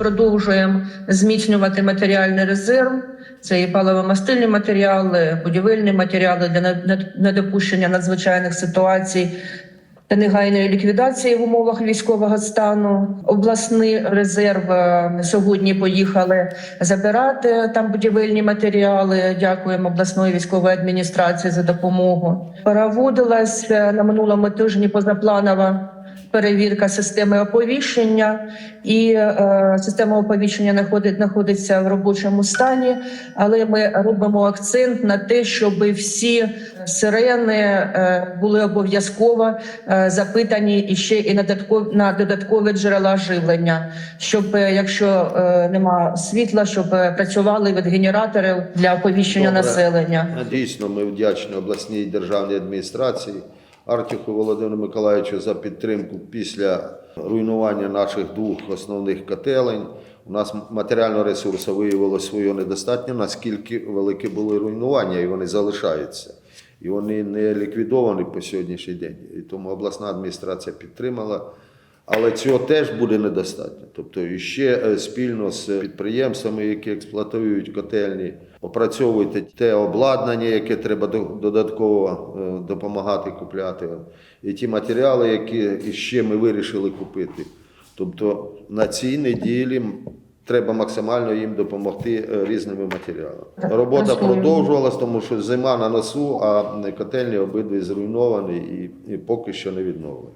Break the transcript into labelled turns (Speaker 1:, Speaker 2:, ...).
Speaker 1: Продовжуємо зміцнювати матеріальний резерв. Це і паливомастильні матеріали, будівельні матеріали для не- не- недопущення надзвичайних ситуацій та негайної ліквідації в умовах військового стану. Обласний резерв е, сьогодні поїхали забирати там будівельні матеріали. Дякуємо обласної військової адміністрації за допомогу. Проводилась е, на минулому тижні позапланова перевірка системи оповіщення, і е, система оповіщення знаходить, знаходиться в робочому стані. Але ми робимо акцент на те, щоб всі сирени е, були обов'язково е, запитані і ще і на додаткові, на додаткові джерела живлення, щоб е, якщо е, нема світла, щоб е, працювали від генераторів для оповіщення
Speaker 2: Добре.
Speaker 1: населення.
Speaker 2: Дійсно, ми вдячні обласній державній адміністрації Артюху Володимиру Миколаївичу за підтримку після руйнування наших двох основних котелень. У нас матеріального ресурсу виявилося свого недостатньо, наскільки великі були руйнування, і вони залишаються. І вони не ліквідовані по сьогоднішній день. І тому обласна адміністрація підтримала. Але цього теж буде недостатньо. Тобто ще е, спільно з підприємствами, які експлуатують котельні, опрацьовуйте те обладнання, яке треба додатково е, допомагати купляти, і ті матеріали, які ще ми вирішили купити. Тобто на цій неділі треба максимально їм допомогти е, різними матеріалами. Робота продовжувалась, тому що зима на носу, а котельні обидві зруйновані і, і поки що не відновлені.